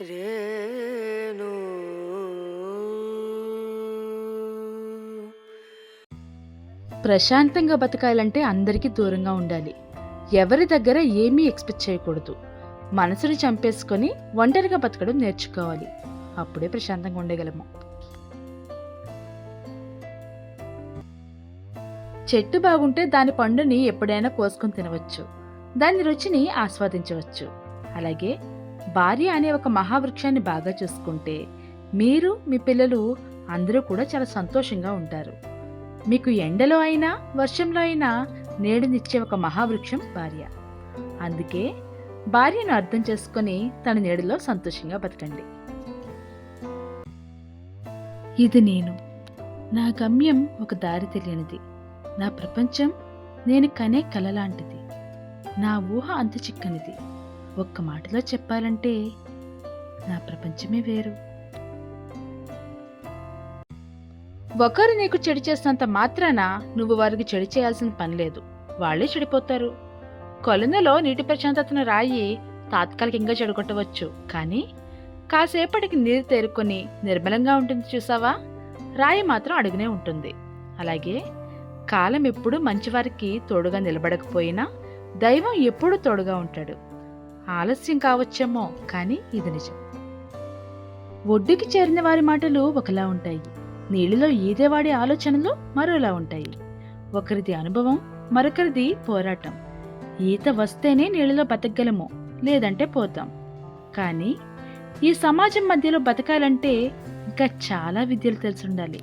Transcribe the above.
రేణు. ప్రశాంతంగా బతకాలంటే అందరికీ దూరంగా ఉండాలి. ఎవరి దగ్గర ఏమీ ఎక్స్పెక్ట్ చేయకూడదు. మనసుని చంపేసుకొని ఒంటరిగా బతకడం నేర్చుకోవాలి. అప్పుడే ప్రశాంతంగా ఉండగలము. చెట్టు బాగుంటే దాని పండుని ఎప్పుడైనా కోసుకొని తినవచ్చు. దాని రుచిని ఆస్వాదించవచ్చు. అలాగే భార్య అనే ఒక మహావృక్షాన్ని బాగా చూసుకుంటే మీరు మీ పిల్లలు అందరూ కూడా చాలా సంతోషంగా ఉంటారు. మీకు ఎండలో అయినా వర్షంలో అయినా నీడనిచ్చే ఒక మహావృక్షం భార్య. అందుకే భార్యను అర్థం చేసుకొని తన నీడలో సంతోషంగా బతకండి. ఇది నేను. నా గమ్యం ఒక దారి తెలియనిది. నా ప్రపంచం నేను కనే కల లాంటిది నా ఊహ అంత చిక్కనిది. ఒక్క మాటలో చెప్పాలంటే నా ప్రపంచమే వేరు. ఒకరు నీకు చెడు చేసినంత మాత్రాన నువ్వు వారికి చెడు చేయాల్సిన పని లేదు. వాళ్ళే చెడిపోతారు. కొలనులో నీటి ప్రశాంతతను రాయి తాత్కాలికంగా చెడగొట్టవచ్చు. కానీ కాసేపటికి నీరు తేరుకొని నిర్మలంగా ఉంటుంది చూసావా? రాయి మాత్రం అడుగునే ఉంటుంది. అలాగే కాలం ఎప్పుడు మంచివారికి తోడుగా నిలబడకపోయినా దైవం ఎప్పుడూ తోడుగా ఉంటాడు. ఆలస్యం కావచ్చేమో కానీ ఇది నిజం. ఒడ్డుకి చేరిన వారి మాటలు ఒకలా ఉంటాయి. నీళ్ళలో ఈదేవాడి ఆలోచనలు మరోలా ఉంటాయి. ఒకరిది అనుభవం మరొకరిది పోరాటం. ఈత వస్తేనే నీళ్ళలో బతకగలము లేదంటే పోతాం. కానీ ఈ సమాజం మధ్యలో బతకాలంటే ఇంకా చాలా విద్యలు తెలిసి ఉండాలి.